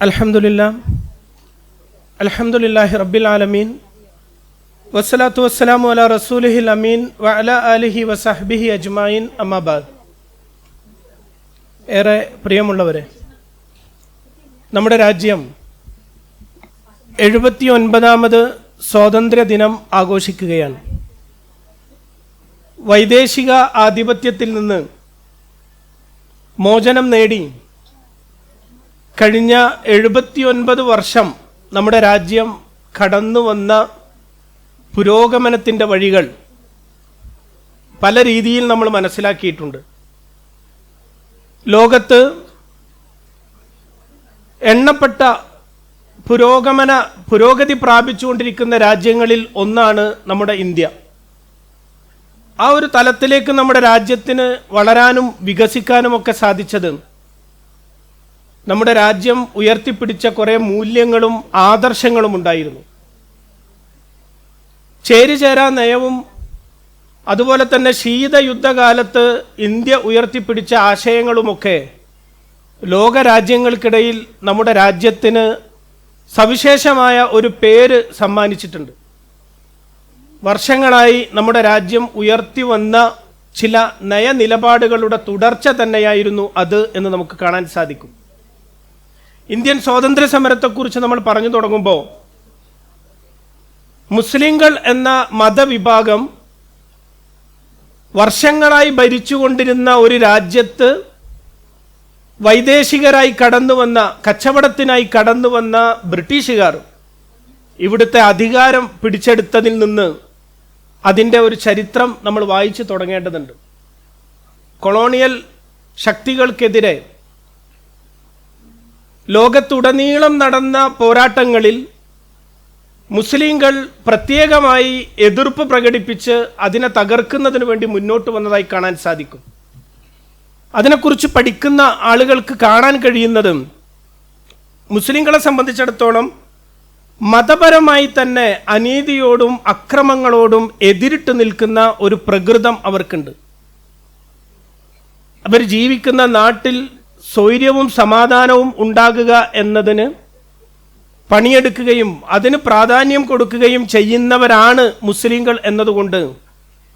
അൽഹംദുലില്ല അൽഹംദുലില്ലാഹി റബ്ബിൽ ആലമീൻ വസ്സലാത്തു വസ്സലാമു അല റസൂലിഹിൽ അമീൻ വ അല ആലിഹി വസഹ്ബിഹി അജ്മായിൻ അമ്മാബാദ് ഏറെ പ്രിയമുള്ളവരെ നമ്മുടെ രാജ്യം എഴുപത്തി ഒൻപതാമത് സ്വാതന്ത്ര്യ ദിനം ആഘോഷിക്കുകയാണ്. വൈദേശിക ആധിപത്യത്തിൽ നിന്ന് മോചനം നേടി കഴിഞ്ഞ എഴുപത്തിയൊൻപത് വർഷം നമ്മുടെ രാജ്യം കടന്നു വന്ന പുരോഗമനത്തിന്റെ വഴികൾ പല രീതിയിൽ നമ്മൾ മനസ്സിലാക്കിയിട്ടുണ്ട്. ലോകത്ത് എണ്ണപ്പെട്ട പുരോഗമന പുരോഗതി പ്രാപിച്ചുകൊണ്ടിരിക്കുന്ന രാജ്യങ്ങളിൽ ഒന്നാണ് നമ്മുടെ ഇന്ത്യ. ആ ഒരു തലത്തിലേക്ക് നമ്മുടെ രാജ്യത്തിന് വളരാനും വികസിക്കാനും ഒക്കെ സാധിച്ചത് നമ്മുടെ രാജ്യം ഉയർത്തിപ്പിടിച്ച കുറേ മൂല്യങ്ങളും ആദർശങ്ങളും ഉണ്ടായിരുന്നു. ചേരിചേരാ നയവും അതുപോലെ തന്നെ ശീതയുദ്ധകാലത്ത് ഇന്ത്യ ഉയർത്തിപ്പിടിച്ച ആശയങ്ങളുമൊക്കെ ലോകരാജ്യങ്ങൾക്കിടയിൽ നമ്മുടെ രാജ്യത്തിന് സവിശേഷമായ ഒരു പേര് സമ്മാനിച്ചിട്ടുണ്ട്. വർഷങ്ങളായി നമ്മുടെ രാജ്യം ഉയർത്തി വന്ന ചില നയനിലപാടുകളുടെ തുടർച്ച തന്നെയായിരുന്നു അത് എന്ന് നമുക്ക് കാണാൻ സാധിക്കും. ഇന്ത്യൻ സ്വാതന്ത്ര്യ സമരത്തെക്കുറിച്ച് നമ്മൾ പറഞ്ഞു തുടങ്ങുമ്പോൾ മുസ്ലിങ്ങൾ എന്ന മതവിഭാഗം വർഷങ്ങളായി ഭരിച്ചുകൊണ്ടിരുന്ന ഒരു രാജ്യത്ത് വൈദേശികരായി കടന്നു വന്ന കച്ചവടത്തിനായി കടന്നു വന്ന ബ്രിട്ടീഷുകാർ ഇവിടുത്തെ അധികാരം പിടിച്ചെടുത്തതിൽ നിന്ന് അതിന്റെ ഒരു ചരിത്രം നമ്മൾ വായിച്ചു തുടങ്ങേണ്ടതുണ്ട്. കൊളോണിയൽ ശക്തികൾക്കെതിരെ ലോകത്തുടനീളം നടന്ന പോരാട്ടങ്ങളിൽ മുസ്ലിങ്ങൾ പ്രത്യേകമായി എതിർപ്പ് പ്രകടിപ്പിച്ച് അതിനെ തകർക്കുന്നതിന് വേണ്ടി മുന്നോട്ട് വന്നതായി കാണാൻ സാധിക്കും. അതിനെക്കുറിച്ച് പഠിക്കുന്ന ആളുകൾക്ക് കാണാൻ കഴിയുന്നതും മുസ്ലിങ്ങളെ സംബന്ധിച്ചിടത്തോളം മതപരമായി തന്നെ അനീതിയോടും അക്രമങ്ങളോടും എതിരിട്ട് നിൽക്കുന്ന ഒരു പ്രകൃതം അവർക്കുണ്ട്. അവർ ജീവിക്കുന്ന നാട്ടിൽ സ്വൈര്യവും സമാധാനവും ഉണ്ടാകുക എന്നതിന് പണിയെടുക്കുകയും അതിന് പ്രാധാന്യം കൊടുക്കുകയും ചെയ്യുന്നവരാണ് മുസ്ലിങ്ങൾ എന്നതുകൊണ്ട്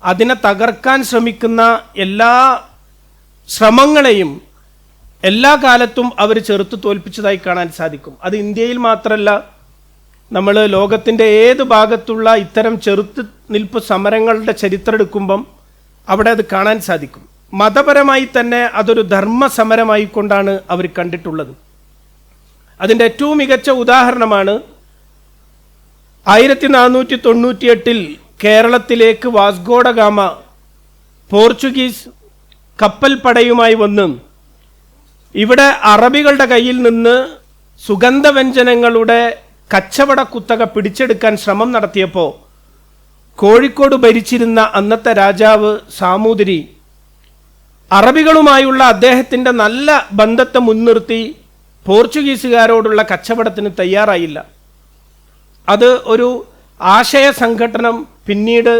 അതിനെ തകർക്കാൻ ശ്രമിക്കുന്ന എല്ലാ ശ്രമങ്ങളെയും എല്ലാ കാലത്തും അവർ ചെറുത്ത് തോൽപ്പിച്ചതായി കാണാൻ സാധിക്കും. അത് ഇന്ത്യയിൽ മാത്രമല്ല നമ്മൾ ലോകത്തിന്റെ ഏത് ഭാഗത്തുള്ള ഇത്തരം ചെറുത്ത് നിൽപ്പ് സമരങ്ങളുടെ ചരിത്രം എടുക്കുമ്പം അവിടെ അത് കാണാൻ സാധിക്കും. മതപരമായി തന്നെ അതൊരു ധർമ്മസമരമായി സമരമായിക്കൊണ്ടാണ് അവർ കണ്ടിട്ടുള്ളത്. അതിന്റെ ഏറ്റവും മികച്ച ഉദാഹരണമാണ് ആയിരത്തി നാനൂറ്റി തൊണ്ണൂറ്റിയെട്ടിൽ കേരളത്തിലേക്ക് വാസ്ഗോഡഗാമ പോർച്ചുഗീസ് കപ്പൽ പടയുമായി വന്ന് ഇവിടെ അറബികളുടെ കയ്യിൽ നിന്ന് സുഗന്ധവ്യഞ്ജനങ്ങളുടെ കച്ചവട കുത്തക പിടിച്ചെടുക്കാൻ ശ്രമം നടത്തിയപ്പോൾ കോഴിക്കോട് ഭരിച്ചിരുന്ന അന്നത്തെ രാജാവ് സാമൂതിരി അറബികളുമായുള്ള അദ്ദേഹത്തിന്റെ നല്ല ബന്ധത്തെ മുൻനിർത്തി പോർച്ചുഗീസുകാരോടുള്ള കച്ചവടത്തിന് തയ്യാറായില്ല. അത് ഒരു ആശയ സംഘടനം പിന്നീട്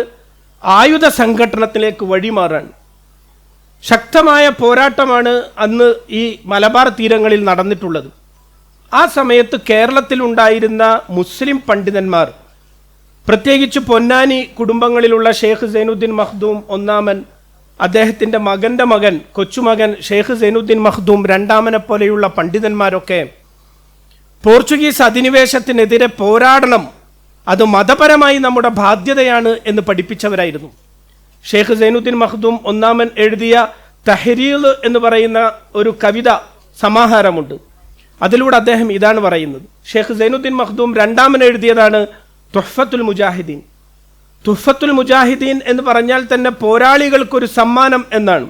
ആയുധ സംഘടനത്തിലേക്ക് വഴിമാറാൻ. ശക്തമായ പോരാട്ടമാണ് അന്ന് ഈ മലബാർ തീരങ്ങളിൽ നടന്നിട്ടുള്ളത്. ആ സമയത്ത് കേരളത്തിലുണ്ടായിരുന്ന മുസ്ലിം പണ്ഡിതന്മാർ പ്രത്യേകിച്ച് പൊന്നാനി കുടുംബങ്ങളിലുള്ള ഷെയ്ഖ് സൈനുദ്ദീൻ മഖ്ദൂം ഒന്നാമൻ അദ്ദേഹത്തിന്റെ മകന്റെ മകൻ കൊച്ചുമകൻ ഷെയ്ഖ് സൈനുദ്ദീൻ മഖ്ദൂം രണ്ടാമനെ പോലെയുള്ള പണ്ഡിതന്മാരൊക്കെ പോർച്ചുഗീസ് അധിനിവേശത്തിനെതിരെ പോരാടണം. അത് മതപരമായി നമ്മുടെ ബാധ്യതയാണ് എന്ന് പഠിപ്പിച്ചവരായിരുന്നു. ഷെയ്ഖ് സൈനുദ്ദീൻ മഖ്ദൂം ഒന്നാമൻ എഴുതിയ തഹരീൽ എന്ന് പറയുന്ന ഒരു കവിത സമാഹാരമുണ്ട്. അതിലൂടെ അദ്ദേഹം ഇതാണ് പറയുന്നത്. ഷെയ്ഖ് സൈനുദ്ദീൻ മഖ്ദൂം രണ്ടാമൻ എഴുതിയതാണ് തൊഹഫത്തുൽ മുജാഹിദീൻ. തുഹഫത്തുൽ മുജാഹിദീൻ എന്ന് പറഞ്ഞാൽ തന്നെ പോരാളികൾക്കൊരു സമ്മാനം എന്നാണ്.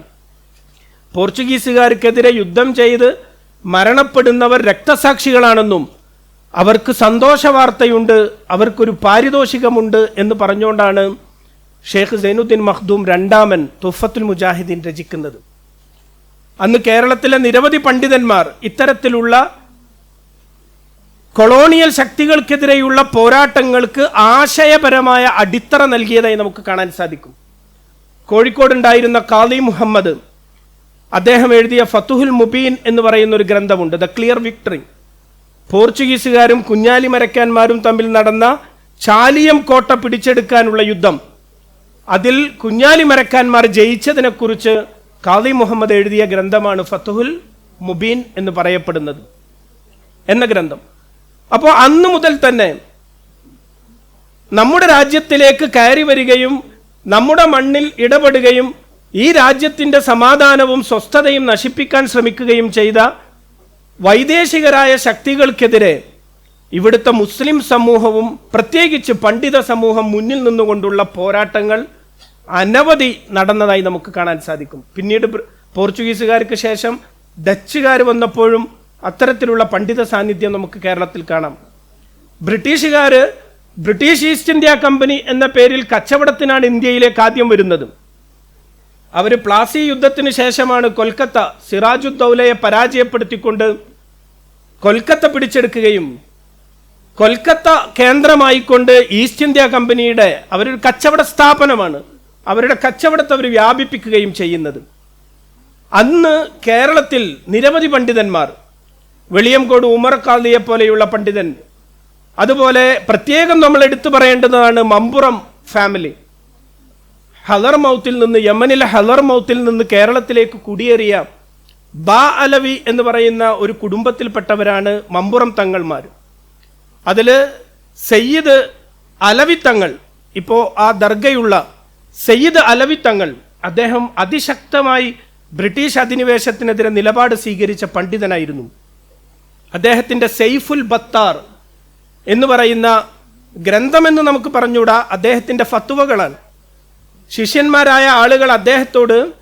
പോർച്ചുഗീസുകാർക്കെതിരെ യുദ്ധം ചെയ്ത് മരണപ്പെടുന്നവർ രക്തസാക്ഷികളാണെന്നും അവർക്ക് സന്തോഷ വാർത്തയുണ്ട് അവർക്കൊരു പാരിതോഷികമുണ്ട് എന്ന് പറഞ്ഞുകൊണ്ടാണ് ഷെയ്ഖ് സൈനുദ്ദീൻ മഖ്ദൂം രണ്ടാമൻ തുഫത്തുൽ മുജാഹിദീൻ രചിക്കുന്നത്. അന്ന് കേരളത്തിലെ നിരവധി പണ്ഡിതന്മാർ ഇത്തരത്തിലുള്ള കൊളോണിയൽ ശക്തികൾക്കെതിരെയുള്ള പോരാട്ടങ്ങൾക്ക് ആശയപരമായ അടിത്തറ നൽകിയതായി നമുക്ക് കാണാൻ സാധിക്കും. കോഴിക്കോടുണ്ടായിരുന്ന കാളി മുഹമ്മദ് അദ്ദേഹം എഴുതിയ ഫത്തുഹുൽ മുബീൻ എന്ന് പറയുന്ന ഒരു ഗ്രന്ഥമുണ്ട് ദ ക്ലിയർ വിക്ടറി. പോർച്ചുഗീസുകാരും കുഞ്ഞാലി മരക്കാന്മാരും തമ്മിൽ നടന്ന ചാലിയം കോട്ട പിടിച്ചെടുക്കാനുള്ള യുദ്ധം. അതിൽ കുഞ്ഞാലി മരക്കാന്മാർ ജയിച്ചതിനെക്കുറിച്ച് കാളി മുഹമ്മദ് എഴുതിയ ഗ്രന്ഥമാണ് ഫത്തുഹുൽ മുബീൻ എന്ന് പറയപ്പെടുന്നത് എന്ന ഗ്രന്ഥം. അപ്പോൾ അന്ന് മുതൽ തന്നെ നമ്മുടെ രാജ്യത്തിലേക്ക് കയറി വരികയും നമ്മുടെ മണ്ണിൽ ഇടപെടുകയും ഈ രാജ്യത്തിന്റെ സമാധാനവും സ്വസ്ഥതയും നശിപ്പിക്കാൻ ശ്രമിക്കുകയും ചെയ്ത വൈദേശികരായ ശക്തികൾക്കെതിരെ ഇവിടുത്തെ മുസ്ലിം സമൂഹവും പ്രത്യേകിച്ച് പണ്ഡിത സമൂഹം മുന്നിൽ നിന്നുകൊണ്ടുള്ള പോരാട്ടങ്ങൾ അനവധി നടന്നതായി നമുക്ക് കാണാൻ സാധിക്കും. പിന്നീട് പോർച്ചുഗീസുകാർക്ക് ശേഷം ഡച്ചുകാർ വന്നപ്പോഴും അത്തരത്തിലുള്ള പണ്ഡിത സാന്നിധ്യം നമുക്ക് കേരളത്തിൽ കാണാം. ബ്രിട്ടീഷുകാർ ബ്രിട്ടീഷ് ഈസ്റ്റ് ഇന്ത്യ കമ്പനി എന്ന പേരിൽ കച്ചവടത്തിനാണ് ഇന്ത്യയിലേക്ക് ആദ്യം വരുന്നത്. അവർ പ്ലാസി യുദ്ധത്തിന് ശേഷമാണ് കൊൽക്കത്ത സിറാജുദ്ദൗലയെ പരാജയപ്പെടുത്തിക്കൊണ്ട് കൊൽക്കത്ത പിടിച്ചെടുക്കുകയും കൊൽക്കത്ത കേന്ദ്രമായിക്കൊണ്ട് ഈസ്റ്റ് ഇന്ത്യ കമ്പനിയുടെ അവരൊരു കച്ചവട സ്ഥാപനമാണ്. അവരുടെ കച്ചവടത്തെ അവർ വ്യാപിപ്പിക്കുകയും ചെയ്യുന്നത്. അന്ന് കേരളത്തിൽ നിരവധി പണ്ഡിതന്മാർ വെളിയംകോട് ഉമർ ഖാദിയെ പോലെയുള്ള പണ്ഡിതൻ. അതുപോലെ പ്രത്യേകം നമ്മൾ എടുത്തു പറയേണ്ടതാണ് മമ്പുറം ഫാമിലി. ഹലർ മൗത്തിൽ നിന്ന് യമനിലെ ഹലർ മൗത്തിൽ നിന്ന് കേരളത്തിലേക്ക് കുടിയേറിയ ബാ അലവി എന്ന് പറയുന്ന ഒരു കുടുംബത്തിൽപ്പെട്ടവരാണ് മമ്പുറം തങ്ങൾമാർ. അതിൽ സയ്യിദ് അലവി തങ്ങൾ ഇപ്പോൾ ആ ദർഗയുള്ള സയ്യിദ് അലവി തങ്ങൾ അദ്ദേഹം അതിശക്തമായി ബ്രിട്ടീഷ് അധിനിവേശത്തിനെതിരെ നിലപാട് സ്വീകരിച്ച പണ്ഡിതനായിരുന്നു. അദ്ദേഹത്തിന്റെ സെയ്ഫുൽ ബത്താർ എന്ന് പറയുന്ന ഗ്രന്ഥമെന്ന് നമുക്ക് പറഞ്ഞുകൂടാ. അദ്ദേഹത്തിന്റെ ഫത്തുവകളാണ് ശിഷ്യന്മാരായ ആളുകൾ അദ്ദേഹത്തോട്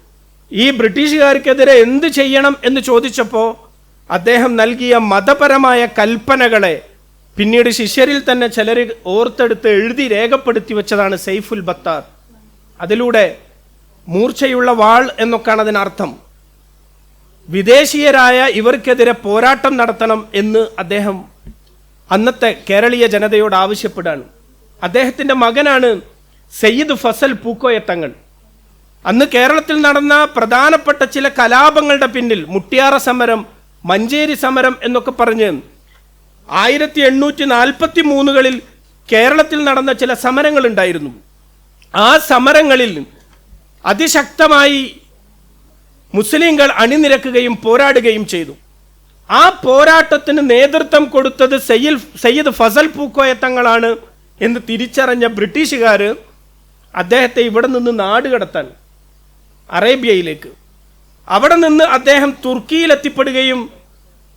ഈ ബ്രിട്ടീഷുകാർക്കെതിരെ എന്ത് ചെയ്യണം? എന്ന് ചോദിച്ചപ്പോൾ അദ്ദേഹം നൽകിയ മതപരമായ കൽപ്പനകളെ പിന്നീട് ശിഷ്യരിൽ തന്നെ ചിലർ ഓർത്തെടുത്ത് എഴുതി രേഖപ്പെടുത്തി വെച്ചതാണ് സെയ്ഫുൽ ബത്താർ. അതിലൂടെ മൂർച്ചയുള്ള വാൾ എന്നൊക്കെയാണ് അതിനർത്ഥം. വിദേശീയരായ ഇവർക്കെതിരെ പോരാട്ടം നടത്തണം എന്ന് അദ്ദേഹം അന്നത്തെ കേരളീയ ജനതയോട് ആവശ്യപ്പെടുകയാണ്. അദ്ദേഹത്തിന്റെ മകനാണ് സയ്യിദ് ഫസൽ പൂക്കോയത്തങ്ങൾ അന്ന് കേരളത്തിൽ നടന്ന പ്രധാനപ്പെട്ട ചില കലാപങ്ങളുടെ പിന്നിൽ മുട്ടിയാറ സമരം മഞ്ചേരി സമരം എന്നൊക്കെ പറഞ്ഞ് ആയിരത്തി എണ്ണൂറ്റി നാൽപ്പത്തി മൂന്നുകളിൽ കേരളത്തിൽ നടന്ന ചില സമരങ്ങളുണ്ടായിരുന്നു. ആ സമരങ്ങളിൽ അതിശക്തമായി മുസ്ലിങ്ങൾ അണിനിരക്കുകയും പോരാടുകയും ചെയ്തു. ആ പോരാട്ടത്തിന് നേതൃത്വം കൊടുത്തത് സയ്യിൽ സയ്യിദ് ഫസൽ പൂക്കോയ തങ്ങളാണ് എന്ന് തിരിച്ചറിഞ്ഞ ബ്രിട്ടീഷുകാർ അദ്ദേഹത്തെ ഇവിടെ നിന്ന് നാട് കടത്താൻ അറേബ്യയിലേക്ക്. അവിടെ നിന്ന് അദ്ദേഹം തുർക്കിയിൽ എത്തിപ്പെടുകയും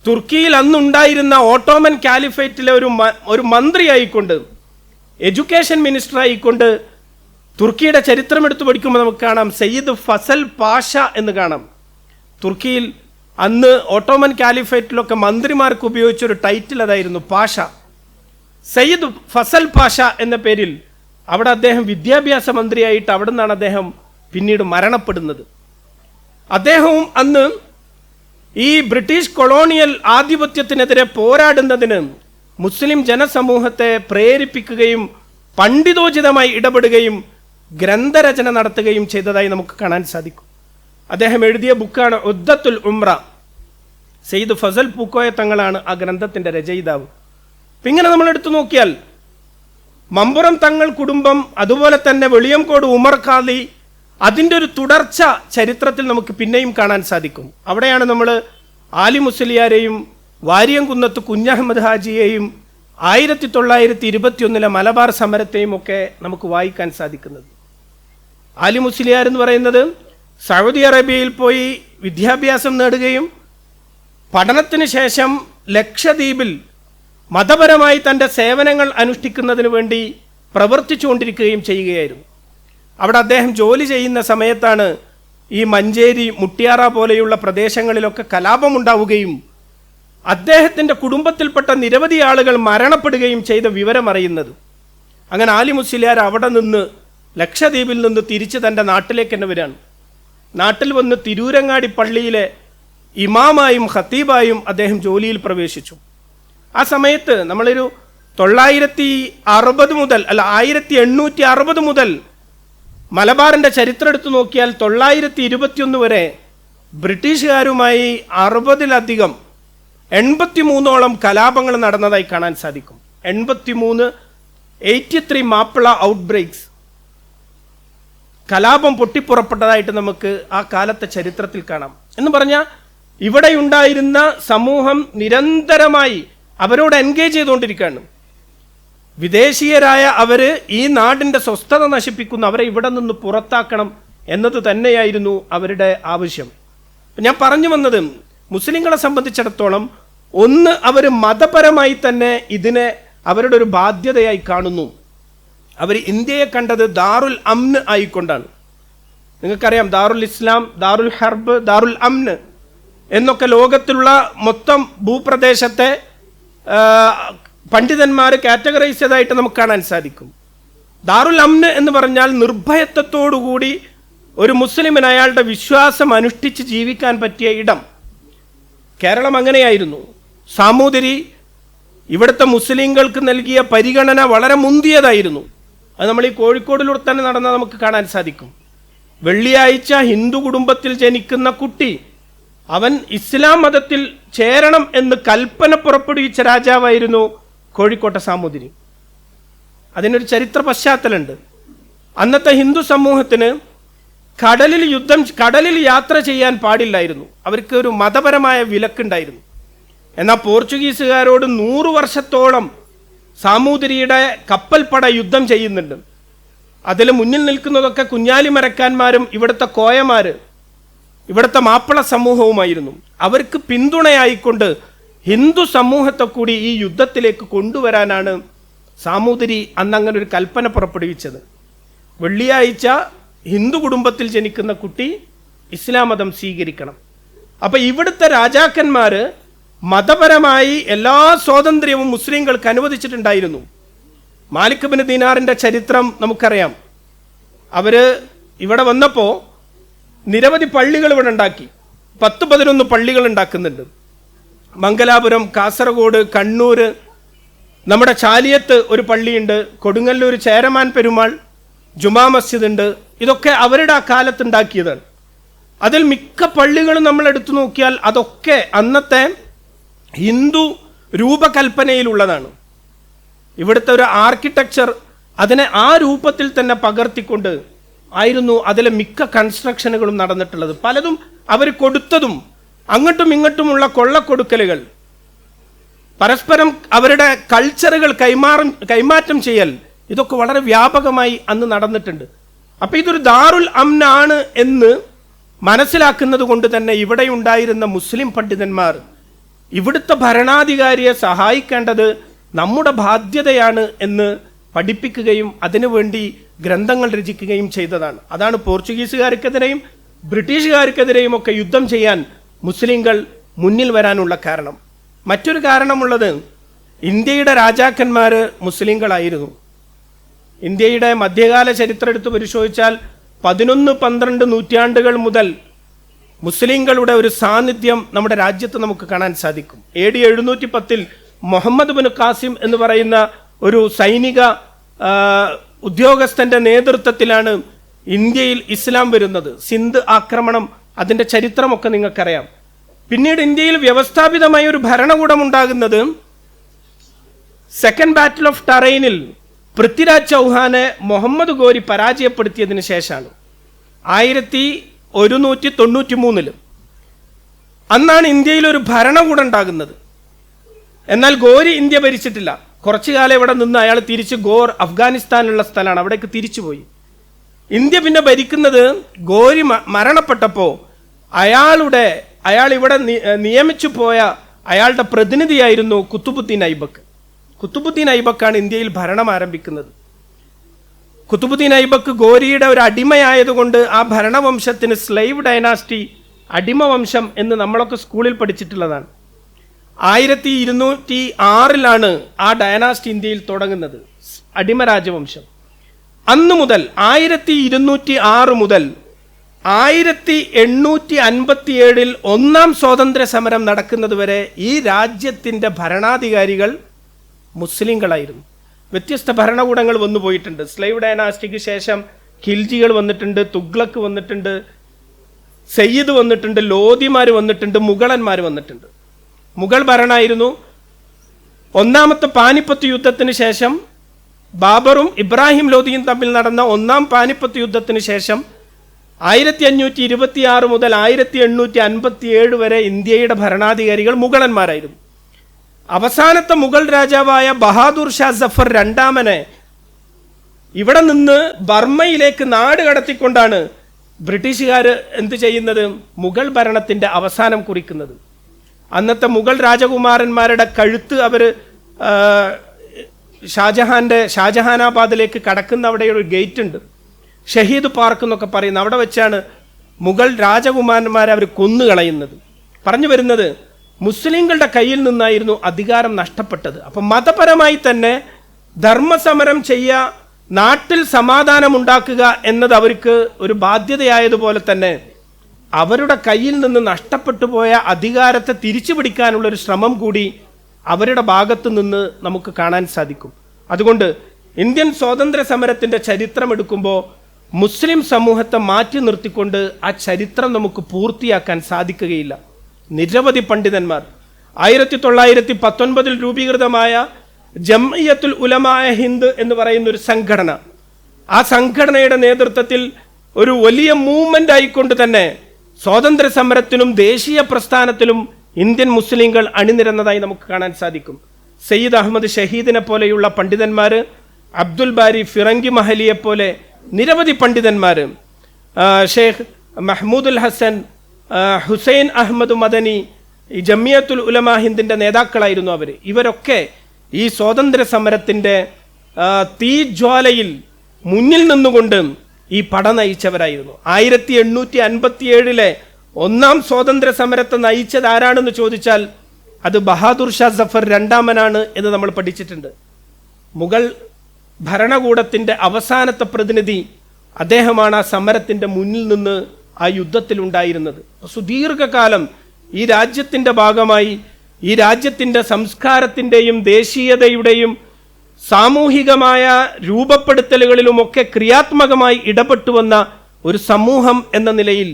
തുർക്കിയിൽ അന്നുണ്ടായിരുന്ന ഓട്ടോമൻ കാലിഫേറ്റിലെ ഒരു ഒരു മന്ത്രിയായിക്കൊണ്ട് എഡ്യൂക്കേഷൻ മിനിസ്റ്റർ ആയിക്കൊണ്ട് തുർക്കിയുടെ ചരിത്രം എടുത്തു പഠിക്കുമ്പോൾ നമുക്ക് കാണാം സയ്യിദ് ഫസൽ പാഷ എന്ന് കാണാം. തുർക്കിയിൽ അന്ന് ഓട്ടോമൻ കാലിഫേറ്റിലൊക്കെ മന്ത്രിമാർക്ക് ഉപയോഗിച്ചൊരു ടൈറ്റിൽ അതായിരുന്നു പാഷ. സയ്യിദ് ഫസൽ പാഷ എന്ന പേരിൽ അവിടെ അദ്ദേഹം വിദ്യാഭ്യാസ മന്ത്രിയായിട്ട് അവിടെ നിന്നാണ് അദ്ദേഹം പിന്നീട് മരണപ്പെടുന്നത്. അദ്ദേഹവും അന്ന് ഈ ബ്രിട്ടീഷ് കൊളോണിയൽ ആധിപത്യത്തിനെതിരെ പോരാടുന്നതിന് മുസ്ലിം ജനസമൂഹത്തെ പ്രേരിപ്പിക്കുകയും പണ്ഡിതോചിതമായി ഇടപെടുകയും ഗ്രന്ഥരചന നടത്തുകയും ചെയ്തതായി നമുക്ക് കാണാൻ സാധിക്കും. അദ്ദേഹം എഴുതിയ ബുക്കാണ് ഉദ്ദത്തുൽ ഉംറ. സെയ്ദ് ഫസൽ പൂക്കോയ തങ്ങളാണ് ആ ഗ്രന്ഥത്തിന്റെ രചയിതാവ്. ഇങ്ങനെ നമ്മൾ എടുത്തു നോക്കിയാൽ മമ്പുറം തങ്ങൾ കുടുംബം അതുപോലെ തന്നെ വെളിയംകോട് ഉമർ ഖാദി അതിന്റെ ഒരു തുടർച്ച ചരിത്രത്തിൽ നമുക്ക് പിന്നെയും കാണാൻ സാധിക്കും. അവിടെയാണ് നമ്മൾ ആലി മുസ്ലിയാരെയും വാര്യംകുന്നത്ത് കുഞ്ഞഹമ്മദ് ഹാജിയെയും ആയിരത്തി തൊള്ളായിരത്തി ഇരുപത്തിയൊന്നിലെ മലബാർ സമരത്തെയും ഒക്കെ നമുക്ക് വായിക്കാൻ സാധിക്കുന്നത്. ആലി മുസ്ലിയാർ എന്ന് പറയുന്നത് സൗദി അറേബ്യയിൽ പോയി വിദ്യാഭ്യാസം നേടുകയും പഠനത്തിന് ശേഷം ലക്ഷദ്വീപിൽ മതപരമായി തന്റെ സേവനങ്ങൾ അനുഷ്ഠിക്കുന്നതിന് വേണ്ടി പ്രവർത്തിച്ചുകൊണ്ടിരിക്കുകയും ചെയ്യുകയായിരുന്നു. അവിടെ അദ്ദേഹം ജോലി ചെയ്യുന്ന സമയത്താണ് ഈ മഞ്ചേരി മുട്ടിയാറ പോലെയുള്ള പ്രദേശങ്ങളിലൊക്കെ കലാപമുണ്ടാവുകയും അദ്ദേഹത്തിന്റെ കുടുംബത്തിൽപ്പെട്ട നിരവധി ആളുകൾ മരണപ്പെടുകയും ചെയ്ത വിവരമറിയുന്നത്. അങ്ങനെ ആലി മുസ്ലിയാർ അവിടെ നിന്ന് ലക്ഷദ്വീപിൽ നിന്ന് തിരിച്ച് തന്റെ നാട്ടിലേക്ക് തന്നെ വരികയാണ്. നാട്ടിൽ വന്ന് തിരൂരങ്ങാടി പള്ളിയിലെ ഇമാമായും ഖത്തീബായും അദ്ദേഹം ജോലിയിൽ പ്രവേശിച്ചു. ആ സമയത്ത് നമ്മളൊരു തൊള്ളായിരത്തി അറുപത് മുതൽ അല്ല ആയിരത്തി എണ്ണൂറ്റി അറുപത് മുതൽ മലബാറിന്റെ ചരിത്രം എടുത്തു നോക്കിയാൽ തൊള്ളായിരത്തി ഇരുപത്തിയൊന്ന് വരെ ബ്രിട്ടീഷുകാരുമായി അറുപതിലധികം എൺപത്തി മൂന്നോളം കലാപങ്ങൾ നടന്നതായി കാണാൻ സാധിക്കും. എൺപത്തി മൂന്ന് eighty three Mappila outbreaks കലാപം പൊട്ടിപ്പുറപ്പെട്ടതായിട്ട് നമുക്ക് ആ കാലത്തെ ചരിത്രത്തിൽ കാണാം. എന്ന് പറഞ്ഞാൽ ഇവിടെയുണ്ടായിരുന്ന സമൂഹം നിരന്തരമായി അവരോട് എൻഗേജ് ചെയ്തുകൊണ്ടിരിക്കുകയാണ്. വിദേശീയരായ അവർ ഈ നാടിന്റെ സ്വസ്ഥത നശിപ്പിക്കുന്ന അവരെ ഇവിടെ നിന്ന് പുറത്താക്കണം എന്നത് തന്നെയായിരുന്നു അവരുടെ ആവശ്യം. ഞാൻ പറഞ്ഞു വന്നത് മുസ്ലിങ്ങളെ സംബന്ധിച്ചിടത്തോളം ഒന്ന് അവർ മതപരമായി തന്നെ ഇതിനെ അവരുടെ ഒരു ബാധ്യതയായി കാണുന്നു. അവർ ഇന്ത്യയെ കണ്ടത് ദാറുൽ അംന് ആയിക്കൊണ്ടാണ്. നിങ്ങൾക്കറിയാം ദാറുൽ ഇസ്ലാം ദാറുൽ ഹർബ് ദാറുൽ അംന് എന്നൊക്കെ ലോകത്തിലുള്ള മൊത്തം ഭൂപ്രദേശത്തെ പണ്ഡിതന്മാർ കാറ്റഗറൈസ് ചെയ്തതായിട്ട് നമുക്ക് കാണാൻ സാധിക്കും. ദാറുൽ അംന് എന്ന് പറഞ്ഞാൽ നിർഭയത്വത്തോടുകൂടി ഒരു മുസ്ലിമിന് അയാളുടെ വിശ്വാസം അനുഷ്ഠിച്ച് ജീവിക്കാൻ പറ്റിയ ഇടം. കേരളം അങ്ങനെയായിരുന്നു. സാമൂതിരി ഇവിടുത്തെ മുസ്ലിങ്ങൾക്ക് നൽകിയ പരിഗണന വളരെ മുന്തിയതായിരുന്നു. അത് നമ്മൾ ഈ കോഴിക്കോടിലൂടെ തന്നെ നടന്ന നമുക്ക് കാണാൻ സാധിക്കും. വെള്ളിയാഴ്ച ഹിന്ദു കുടുംബത്തിൽ ജനിക്കുന്ന കുട്ടി അവൻ ഇസ്ലാം മതത്തിൽ ചേരണം എന്ന് കൽപ്പന പുറപ്പെടുവിച്ച രാജാവായിരുന്നു കോഴിക്കോട്ടെ സാമൂതിരി. അതിനൊരു ചരിത്ര പശ്ചാത്തലമുണ്ട്. അന്നത്തെ ഹിന്ദു സമൂഹത്തിന് കടലിൽ യുദ്ധം കടലിൽ യാത്ര ചെയ്യാൻ പാടില്ലായിരുന്നു. അവർക്ക് ഒരു മതപരമായ വിലക്കുണ്ടായിരുന്നു. എന്നാൽ പോർച്ചുഗീസുകാരോട് നൂറു വർഷത്തോളം സാമൂതിരിയുടെ കപ്പൽപ്പട യുദ്ധം ചെയ്യുന്നുണ്ട്. അതിൽ മുന്നിൽ നിൽക്കുന്നതൊക്കെ കുഞ്ഞാലി മരക്കാന്മാരും ഇവിടുത്തെ കോയമാര് ഇവിടുത്തെ മാപ്പിള സമൂഹവുമായിരുന്നു. അവർക്ക് പിന്തുണയായിക്കൊണ്ട് ഹിന്ദു സമൂഹത്തെ കൂടി ഈ യുദ്ധത്തിലേക്ക് കൊണ്ടുവരാനാണ് സാമൂതിരി അന്ന് അങ്ങനെ ഒരു കൽപ്പന പുറപ്പെടുവിച്ചത്. വെള്ളിയാഴ്ച ഹിന്ദു കുടുംബത്തിൽ ജനിക്കുന്ന കുട്ടി ഇസ്ലാം മതം സ്വീകരിക്കണം. അപ്പം ഇവിടുത്തെ രാജാക്കന്മാര് മതപരമായി എല്ലാ സ്വാതന്ത്ര്യവും മുസ്ലിങ്ങൾക്ക് അനുവദിച്ചിട്ടുണ്ടായിരുന്നു. മാലിക് ബിൻ ദീനാറിന്റെ ചരിത്രം നമുക്കറിയാം. അവർ ഇവിടെ വന്നപ്പോൾ നിരവധി പള്ളികൾ ഇവിടെ ഉണ്ടാക്കി. പത്ത് പതിനൊന്ന് പള്ളികൾ ഉണ്ടാക്കുന്നുണ്ട്. മംഗലാപുരം കാസർഗോഡ് കണ്ണൂർ നമ്മുടെ ചാലിയത്ത് ഒരു പള്ളിയുണ്ട്. കൊടുങ്ങല്ലൂർ ചേരമാൻ പെരുമാൾ ജുമാ മസ്ജിദ് ഉണ്ട് ഇതൊക്കെ അവരുടെ ആ കാലത്ത് ഉണ്ടാക്കിയതാണ്. അതിൽ മിക്ക പള്ളികളും നമ്മൾ എടുത്തു നോക്കിയാൽ അതൊക്കെ അന്നത്തെ ഹിന്ദു രൂപകൽപ്പനയിലുള്ളതാണ്. ഇവിടുത്തെ ഒരു ആർക്കിടെക്ചർ അതിനെ ആ രൂപത്തിൽ തന്നെ പകർത്തിക്കൊണ്ട് ആയിരുന്നു അതിലെ മിക്ക കൺസ്ട്രക്ഷനുകളും നടന്നിട്ടുള്ളത്. പലതും അവർ കൊടുത്തതും അങ്ങോട്ടും ഇങ്ങോട്ടുമുള്ള കൊള്ളക്കൊടുക്കലുകൾ പരസ്പരം അവരുടെ കൾച്ചറുകൾ കൈമാറും കൈമാറ്റം ചെയ്യൽ ഇതൊക്കെ വളരെ വ്യാപകമായി അന്ന് നടന്നിട്ടുണ്ട്. അപ്പൊ ഇതൊരു ദാറുൽ അംനാണ് എന്ന് മനസ്സിലാക്കുന്നത് കൊണ്ട് തന്നെ ഇവിടെയുണ്ടായിരുന്ന മുസ്ലിം പണ്ഡിതന്മാർ ഇവിടുത്തെ ഭരണാധികാരിയെ സഹായിക്കേണ്ടത് നമ്മുടെ ബാധ്യതയാണ് എന്ന് പഠിപ്പിക്കുകയും അതിനുവേണ്ടി ഗ്രന്ഥങ്ങൾ രചിക്കുകയും ചെയ്തതാണ്. അതാണ് പോർച്ചുഗീസുകാർക്കെതിരെയും ബ്രിട്ടീഷുകാർക്കെതിരെയും ഒക്കെ യുദ്ധം ചെയ്യാൻ മുസ്ലിങ്ങൾ മുന്നിൽ വരാനുള്ള കാരണം. മറ്റൊരു കാരണമുള്ളത് ഇന്ത്യയുടെ രാജാക്കന്മാർ മുസ്ലിങ്ങളായിരുന്നു ഇന്ത്യയുടെ മധ്യകാല ചരിത്രം എടുത്ത് പരിശോധിച്ചാൽ പതിനൊന്ന് പന്ത്രണ്ട് നൂറ്റാണ്ടുകൾ മുതൽ മുസ്ലിങ്ങളുടെ ഒരു സാന്നിധ്യം നമ്മുടെ രാജ്യത്ത് നമുക്ക് കാണാൻ സാധിക്കും. എ ഡി എഴുന്നൂറ്റി പത്തിൽ മുഹമ്മദ് ബിൻ കാസിം എന്ന് പറയുന്ന ഒരു സൈനിക ഉദ്യോഗസ്ഥന്റെ നേതൃത്വത്തിലാണ് ഇന്ത്യയിൽ ഇസ്ലാം വരുന്നത്. സിന്ധ് ആക്രമണം അതിന്റെ ചരിത്രമൊക്കെ നിങ്ങൾക്കറിയാം. പിന്നീട് ഇന്ത്യയിൽ വ്യവസ്ഥാപിതമായ ഒരു ഭരണകൂടം ഉണ്ടാകുന്നത് സെക്കൻഡ് ബാറ്റിൽ ഓഫ് ടറൈനിൽ പൃഥ്വിരാജ് ചൗഹാനെ മുഹമ്മദ് ഗോരി പരാജയപ്പെടുത്തിയതിന് ശേഷമാണ്. ആയിരത്തി ഒരുന്നൂറ്റി തൊണ്ണൂറ്റി മൂന്നിലും അന്നാണ് ഇന്ത്യയിൽ ഒരു ഭരണകൂടം ഉണ്ടാകുന്നത് എന്നാൽ ഗോരി ഇന്ത്യ ഭരിച്ചിട്ടില്ല. കുറച്ചു കാലം ഇവിടെ നിന്ന് അയാൾ തിരിച്ച് ഗോർ അഫ്ഗാനിസ്ഥാനുള്ള സ്ഥലമാണ്. അവിടേക്ക് തിരിച്ചുപോയി. ഇന്ത്യ പിന്നെ ഭരിക്കുന്നത് ഗോരി മരണപ്പെട്ടപ്പോൾ അയാളുടെ അയാൾ ഇവിടെ നിയമിച്ചു പോയ അയാളുടെ പ്രതിനിധിയായിരുന്നു കുത്തുബുദ്ദീൻ ഐബക്ക്. കുത്തുബുദ്ദീൻ ഐബക്കാണ് ഇന്ത്യയിൽ ഭരണം ആരംഭിക്കുന്നത്. കുത്തുബുദ്ദീൻ ഐബക്ക് ഗോരിയുടെ ഒരു അടിമയായതുകൊണ്ട് ആ ഭരണവംശത്തിന് സ്ലൈവ് ഡൈനാസ്റ്റി അടിമവംശം എന്ന് നമ്മളൊക്കെ സ്കൂളിൽ പഠിച്ചിട്ടുള്ളതാണ്. ആയിരത്തി ഇരുന്നൂറ്റി ആറിലാണ് ആ ഡയനാസ്റ്റി ഇന്ത്യയിൽ തുടങ്ങുന്നത്. അടിമരാജവംശം. അന്ന് മുതൽ ആയിരത്തി ഇരുന്നൂറ്റി ആറ് മുതൽ ആയിരത്തി എണ്ണൂറ്റി അൻപത്തിയേഴിൽ ഒന്നാം സ്വാതന്ത്ര്യ സമരം നടക്കുന്നത് വരെ ഈ രാജ്യത്തിന്റെ ഭരണാധികാരികൾ മുസ്ലിങ്ങളായിരുന്നു. വ്യത്യസ്ത ഭരണകൂടങ്ങൾ വന്നു പോയിട്ടുണ്ട്. സ്ലൈവ് ഡയനാസ്റ്റിക്ക് ശേഷം ഖിൽജികൾ വന്നിട്ടുണ്ട് തുഗ്ലക്ക് വന്നിട്ടുണ്ട് സയ്യിദ് വന്നിട്ടുണ്ട് ലോധിമാർ വന്നിട്ടുണ്ട് മുഗളന്മാർ വന്നിട്ടുണ്ട്. മുഗൾ ഭരണമായിരുന്നു ഒന്നാമത്തെ പാനിപ്പത്ത് യുദ്ധത്തിന് ശേഷം ബാബറും ഇബ്രാഹിം ലോധിയും തമ്മിൽ നടന്ന ഒന്നാം പാനിപ്പത്ത് യുദ്ധത്തിന് ശേഷം ആയിരത്തി അഞ്ഞൂറ്റി ഇരുപത്തി ആറ് മുതൽ ആയിരത്തി എണ്ണൂറ്റി അൻപത്തി ഏഴ് വരെ ഇന്ത്യയുടെ ഭരണാധികാരികൾ മുഗളന്മാരായിരുന്നു. അവസാനത്തെ മുഗൾ രാജാവായ ബഹാദൂർ ഷാ സഫർ രണ്ടാമനെ ഇവിടെ നിന്ന് ബർമ്മയിലേക്ക് നാട് കടത്തിക്കൊണ്ടാണ് ബ്രിട്ടീഷുകാർ എന്ത് ചെയ്യുന്നത്? മുഗൾ ഭരണത്തിന്റെ അവസാനം കുറിക്കുന്നത്. അന്നത്തെ മുഗൾ രാജകുമാരന്മാരുടെ കഴുത്ത് അവർ ഷാജഹാന്റെ ഷാജഹാനാബാദിലേക്ക് കടക്കുന്ന അവിടെ ഒരു ഗേറ്റ് ഉണ്ട് ഷഹീദ് പാർക്ക് എന്നൊക്കെ പറയുന്നത് അവിടെ വെച്ചാണ് മുഗൾ രാജകുമാരന്മാരെ അവർ കൊന്നുകളയുന്നത്. പറഞ്ഞു വരുന്നത് മുസ്ലിങ്ങളുടെ കയ്യിൽ നിന്നായിരുന്നു അധികാരം നഷ്ടപ്പെട്ടത്. അപ്പം മതപരമായി തന്നെ ധർമ്മസമരം ചെയ്യുക നാട്ടിൽ സമാധാനം ഉണ്ടാക്കുക എന്നത് അവർക്ക് ഒരു ബാധ്യതയായതുപോലെ തന്നെ അവരുടെ കയ്യിൽ നിന്ന് നഷ്ടപ്പെട്ടു പോയ അധികാരത്തെ തിരിച്ചു പിടിക്കാനുള്ളൊരു ശ്രമം കൂടി അവരുടെ ഭാഗത്തു നിന്ന് നമുക്ക് കാണാൻ സാധിക്കും. അതുകൊണ്ട് ഇന്ത്യൻ സ്വാതന്ത്ര്യ സമരത്തിന്റെ ചരിത്രം എടുക്കുമ്പോൾ മുസ്ലിം സമൂഹത്തെ മാറ്റി നിർത്തിക്കൊണ്ട് ആ ചരിത്രം നമുക്ക് പൂർത്തിയാക്കാൻ സാധിക്കുകയില്ല. നിരവധി പണ്ഡിതന്മാർ. ആയിരത്തി തൊള്ളായിരത്തി പത്തൊൻപതിൽ രൂപീകൃതമായ ജംഇയത്തുൽ ഉലമായ ഹിന്ദ് എന്ന് പറയുന്ന ഒരു സംഘടന. ആ സംഘടനയുടെ നേതൃത്വത്തിൽ ഒരു വലിയ മൂവ്മെന്റ് ആയിക്കൊണ്ട് തന്നെ സ്വാതന്ത്ര്യ സമരത്തിനും ദേശീയ പ്രസ്ഥാനത്തിലും ഇന്ത്യൻ മുസ്ലിങ്ങൾ അണിനിരന്നതായി നമുക്ക് കാണാൻ സാധിക്കും. സയ്യിദ് അഹമ്മദ് ഷഹീദിനെ പോലെയുള്ള പണ്ഡിതന്മാർ അബ്ദുൽ ബാരി ഫിറങ്കി മഹലിയെ പോലെ നിരവധി പണ്ഡിതന്മാർ ഷെയ്ഖ് മഹ്മൂദുൽ ഹസൻ ഹുസൈൻ അഹമ്മദ് മദനി ഈ ജമിയത്തുൽ ഉലമ ഹിന്ദിന്റെ നേതാക്കളായിരുന്നു അവർ ഇവരൊക്കെ ഈ സ്വാതന്ത്ര്യ സമരത്തിന്റെ തീജ്വാലയിൽ മുന്നിൽ നിന്നുകൊണ്ട് ഈ പട നയിച്ചവരായിരുന്നു. ആയിരത്തി എണ്ണൂറ്റി അൻപത്തി ഏഴിലെ ഒന്നാം സ്വാതന്ത്ര്യ സമരത്തെ നയിച്ചത് ആരാണെന്ന് ചോദിച്ചാൽ അത് ബഹാദൂർ ഷാ സഫർ രണ്ടാമനാണ് എന്ന് നമ്മൾ പഠിച്ചിട്ടുണ്ട്. മുഗൾ ഭരണകൂടത്തിന്റെ അവസാനത്തെ പ്രതിനിധി അദ്ദേഹമാണ് ആ സമരത്തിന്റെ മുന്നിൽ നിന്ന് ആ യുദ്ധത്തിൽ ഉണ്ടായിരുന്നത് സുദീർഘകാലം ഈ രാജ്യത്തിന്റെ ഭാഗമായി ഈ രാജ്യത്തിന്റെ സംസ്കാരത്തിന്റെയും ദേശീയതയുടെയും സാമൂഹികമായ രൂപപ്പെടുത്തലുകളിലുമൊക്കെ ക്രിയാത്മകമായി ഇടപെട്ടു വന്ന ഒരു സമൂഹം എന്ന നിലയിൽ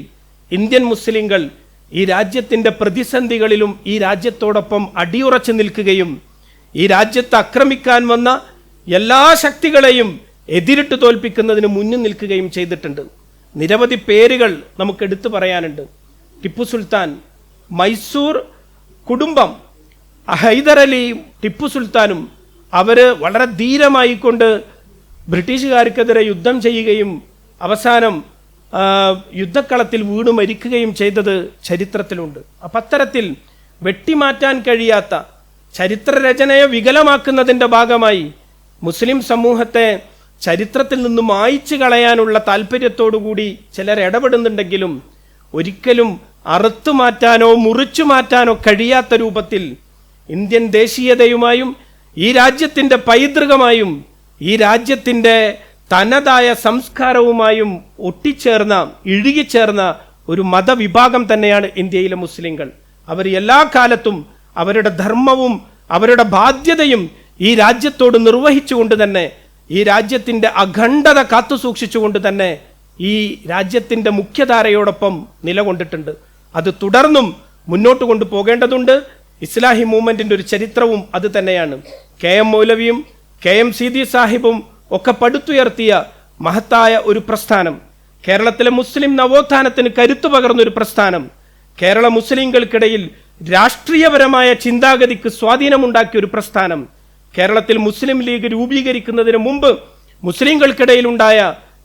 ഇന്ത്യൻ മുസ്ലിങ്ങൾ ഈ രാജ്യത്തിന്റെ പ്രതിസന്ധികളിലും ഈ രാജ്യത്തോടൊപ്പം അടിയുറച്ചു നിൽക്കുകയും ഈ രാജ്യത്ത് ആക്രമിക്കാൻ വന്ന എല്ലാ ശക്തികളെയും എതിരിട്ട് തോൽപ്പിക്കുന്നതിന് മുന്നിൽ നിൽക്കുകയും ചെയ്തിട്ടുണ്ട്. നിരവധി പേരുകൾ നമുക്ക് എടുത്തു പറയാനുണ്ട്. ടിപ്പു സുൽത്താൻ മൈസൂർ കുടുംബം ഹൈദരലിയും ടിപ്പു സുൽത്താനും അവർ വളരെ ധീരമായിക്കൊണ്ട് ബ്രിട്ടീഷുകാർക്കെതിരെ യുദ്ധം ചെയ്യുകയും അവസാനം യുദ്ധക്കളത്തിൽ വീണു മരിക്കുകയും ചെയ്തത് ചരിത്രത്തിലുണ്ട്. അപ്പം അത്തരത്തിൽ വെട്ടിമാറ്റാൻ കഴിയാത്ത ചരിത്രരചനയെ വികലമാക്കുന്നതിന്റെ ഭാഗമായി മുസ്ലിം സമൂഹത്തെ ചരിത്രത്തിൽ നിന്നും മായിച്ചു കളയാനുള്ള താല്പര്യത്തോടുകൂടി ചിലർ ഇടപെടുന്നുണ്ടെങ്കിലും ഒരിക്കലും അറുത്തു മാറ്റാനോ മുറിച്ചു മാറ്റാനോ കഴിയാത്ത രൂപത്തിൽ ഇന്ത്യൻ ദേശീയതയുമായും ഈ രാജ്യത്തിന്റെ പൈതൃകമായും ഈ രാജ്യത്തിന്റെ തനതായ സംസ്കാരവുമായും ഒട്ടിച്ചേർന്ന ഇഴുകിച്ചേർന്ന ഒരു മതവിഭാഗം തന്നെയാണ് ഇന്ത്യയിലെ മുസ്ലിങ്ങൾ അവർ എല്ലാ കാലത്തും അവരുടെ ധർമ്മവും അവരുടെ ബാധ്യതയും ഈ രാജ്യത്തോട് നിർവഹിച്ചുകൊണ്ട് തന്നെ ഈ രാജ്യത്തിന്റെ അഖണ്ഡത കാത്തു സൂക്ഷിച്ചുകൊണ്ട് തന്നെ ഈ രാജ്യത്തിന്റെ മുഖ്യധാരയോടൊപ്പം നിലകൊണ്ടിട്ടുണ്ട്. അത് തുടർന്നും മുന്നോട്ട് കൊണ്ടുപോകേണ്ടതുണ്ട്. ഇസ്ലാഹി മൂവ്മെന്റിന്റെ ഒരു ചരിത്രവും അത് തന്നെയാണ്. കെ എം മൗലവിയും കെ എം സീതി സാഹിബും ഒക്കെ പടുത്തുയർത്തിയ മഹത്തായ ഒരു പ്രസ്ഥാനം. കേരളത്തിലെ മുസ്ലിം നവോത്ഥാനത്തിന് കരുത്തു പകർന്നൊരു പ്രസ്ഥാനം. കേരള മുസ്ലിംകൾക്കിടയിൽ രാഷ്ട്രീയപരമായ ചിന്താഗതിക്ക് സ്വാധീനമുണ്ടാക്കിയ ഒരു പ്രസ്ഥാനം. കേരളത്തിൽ മുസ്ലിം ലീഗ് രൂപീകരിക്കുന്നതിന് മുമ്പ് മുസ്ലിങ്ങൾക്കിടയിലുണ്ടായ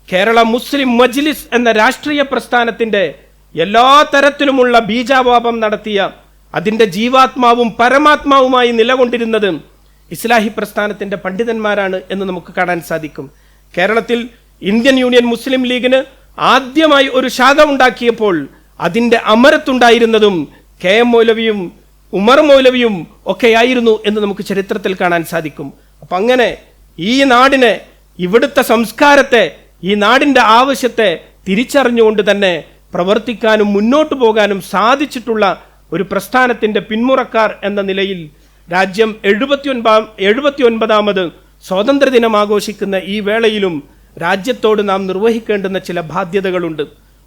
കേരള മുസ്ലിം മജ്ലിസ് എന്ന രാഷ്ട്രീയ പ്രസ്ഥാനത്തിന്റെ എല്ലാ തരത്തിലുമുള്ള ബീജാപാപം നടത്തിയ അതിന്റെ ജീവാത്മാവും പരമാത്മാവുമായി നിലകൊണ്ടിരുന്നത് ഇസ്ലാഹി പ്രസ്ഥാനത്തിന്റെ പണ്ഡിതന്മാരാണ് എന്ന് നമുക്ക് കാണാൻ സാധിക്കും. കേരളത്തിൽ ഇന്ത്യൻ യൂണിയൻ മുസ്ലിം ലീഗിന് ആദ്യമായി ഒരു ശാഖ ഉണ്ടാക്കിയപ്പോൾ അതിന്റെ അമരത്തുണ്ടായിരുന്നതും കെ എം മൗലവിയും ഉമർ മൗലവിയും ഒക്കെയായിരുന്നു എന്ന് നമുക്ക് ചരിത്രത്തിൽ കാണാൻ സാധിക്കും. അപ്പം അങ്ങനെ ഈ നാടിനെ ഇവിടുത്തെ സംസ്കാരത്തെ ഈ നാടിന്റെ ആവശ്യത്തെ തിരിച്ചറിഞ്ഞുകൊണ്ട് തന്നെ പ്രവർത്തിക്കാനും മുന്നോട്ട് പോകാനും സാധിച്ചിട്ടുള്ള ഒരു പ്രസ്ഥാനത്തിന്റെ പിന്മുറക്കാർ എന്ന നിലയിൽ രാജ്യം എഴുപത്തി എഴുപത്തിയൊൻപതാമത് സ്വാതന്ത്ര്യദിനം ആഘോഷിക്കുന്ന ഈ വേളയിലും രാജ്യത്തോട് നാം നിർവഹിക്കേണ്ടുന്ന ചില ബാധ്യതകളുണ്ട്.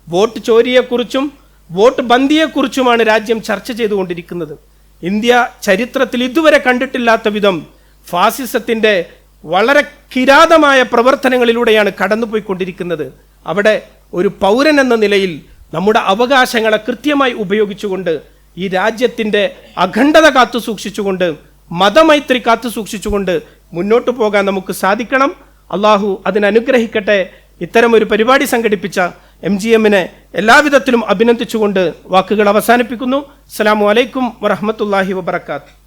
വോട്ട് ചോരിയെക്കുറിച്ചും വോട്ട് ബന്ദിയെക്കുറിച്ചുമാണ് രാജ്യം ചർച്ച ചെയ്തുകൊണ്ടിരിക്കുന്നത്. ഇന്ത്യ ചരിത്രത്തിൽ ഇതുവരെ കണ്ടിട്ടില്ലാത്ത വിധം ഫാസിസത്തിന്റെ വളരെ കിരാതമായ പ്രവർത്തനങ്ങളിലൂടെയാണ് കടന്നുപോയിക്കൊണ്ടിരിക്കുന്നത്. അവിടെ ഒരു പൗരൻ എന്ന നിലയിൽ നമ്മുടെ അവകാശങ്ങളെ കൃത്യമായി ഉപയോഗിച്ചുകൊണ്ട് ഈ രാജ്യത്തിന്റെ അഖണ്ഡത കാത്തു സൂക്ഷിച്ചുകൊണ്ട് മതമൈത്രി കാത്തു സൂക്ഷിച്ചുകൊണ്ട് മുന്നോട്ട് പോകാൻ നമുക്ക് സാധിക്കണം. അള്ളാഹു അതിനനുഗ്രഹിക്കട്ടെ. ഇത്തരം ഒരു പരിപാടി സംഘടിപ്പിച്ച എം ജി എമ്മിനെ എല്ലാവിധത്തിലും അഭിനന്ദിച്ചുകൊണ്ട് വാക്കുകൾ അവസാനിപ്പിക്കുന്നു. അസ്സലാമു അലൈക്കും വറഹമത്തല്ലാഹി വബർക്കാത്തു